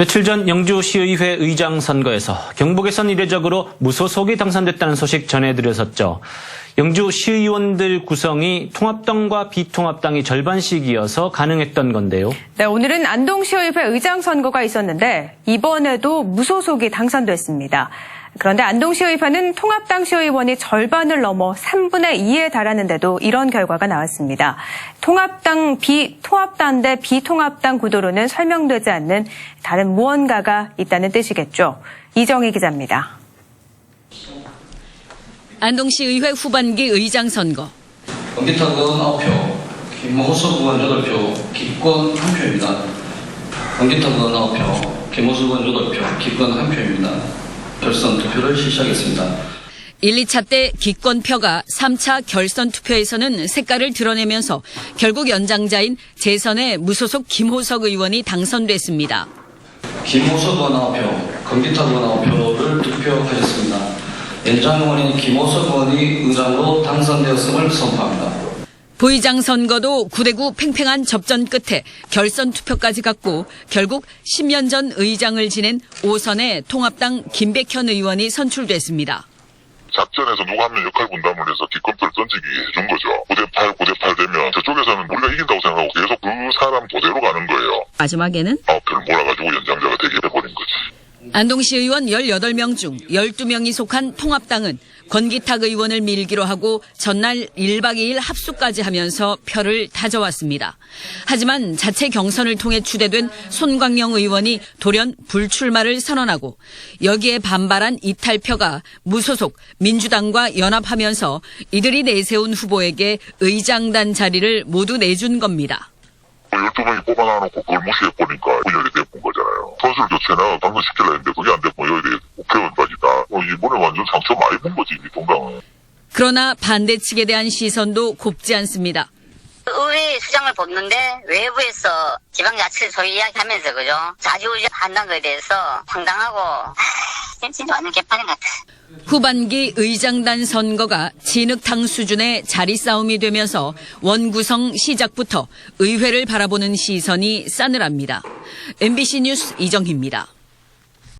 며칠 전 영주시의회 의장 선거에서 경북에선 이례적으로 무소속이 당선됐다는 소식 전해드렸었죠. 영주시의원들 구성이 통합당과 비통합당이 절반씩이어서 가능했던 건데요. 네, 오늘은 안동시의회 의장 선거가 있었는데 이번에도 무소속이 당선됐습니다. 그런데 안동시의회는 통합당 시의원이 절반을 넘어 3분의 2에 달하는데도 이런 결과가 나왔습니다. 통합당 비 통합당 대 비통합당 구도로는 설명되지 않는 다른 무언가가 있다는 뜻이겠죠. 이정희 기자입니다. 안동시 의회 후반기 의장 선거. 경기탁은 9표, 김호석 의원 8표, 기권 1표입니다. 경기탁은 9표, 김호석 의원 8표, 기권 1표입니다. 결선 투표를 실시하겠습니다. 1, 2차 때 기권표가 3차 결선 투표에서는 색깔을 드러내면서 결국 연장자인 재선의 무소속 김호석 의원이 당선됐습니다. 김호석 의원 9표, 경기탁 의원 9표를 투표하셨습니다. 연장 의원인 김호석 의원이 의장으로 당선되었음을 선포합니다. 부의장 선거도 9대9 팽팽한 접전 끝에 결선 투표까지 갔고 결국 10년 전 의장을 지낸 5선의 통합당 김백현 의원이 선출됐습니다. 작전에서 누가 한 명 역할 분담을 해서 기권표를 던지게 해준 거죠. 9대8, 9대8 되면 저쪽에서는 우리가 이긴다고 생각하고 계속 그 사람 도대로 가는 거예요. 마지막에는 9표를 몰아가지고 연장자가 되게 돼버린 거지. 안동시 의원 18명 중 12명이 속한 통합당은 권기탁 의원을 밀기로 하고 전날 1박 2일 합수까지 하면서 표를 다져왔습니다. 하지만 자체 경선을 통해 추대된 손광영 의원이 돌연 불출마를 선언하고 여기에 반발한 이탈표가 무소속 민주당과 연합하면서 이들이 내세운 후보에게 의장단 자리를 모두 내준 겁니다. 12명이 뽑아놔놓고 그걸 무시해보니까 거잖아요. 선술 교체나 당선시키려 했는데 그게 안 됐고 여기 국회의원까지다. 어, 이번에 완전 상처 많이 본 거지, 이 동당은. 그러나 반대 측에 대한 시선도 곱지 않습니다. 의회 수장을 뽑는데 외부에서 지방 자치 소위 이야기하면서 그죠 자주우지 한다는 거에 대해서 황당하고 아, 진짜 완전 개판인 것 같아. 후반기 의장단 선거가 진흙탕 수준의 자리 싸움이 되면서 원구성 시작부터 의회를 바라보는 시선이 싸늘합니다. MBC 뉴스 이정희입니다.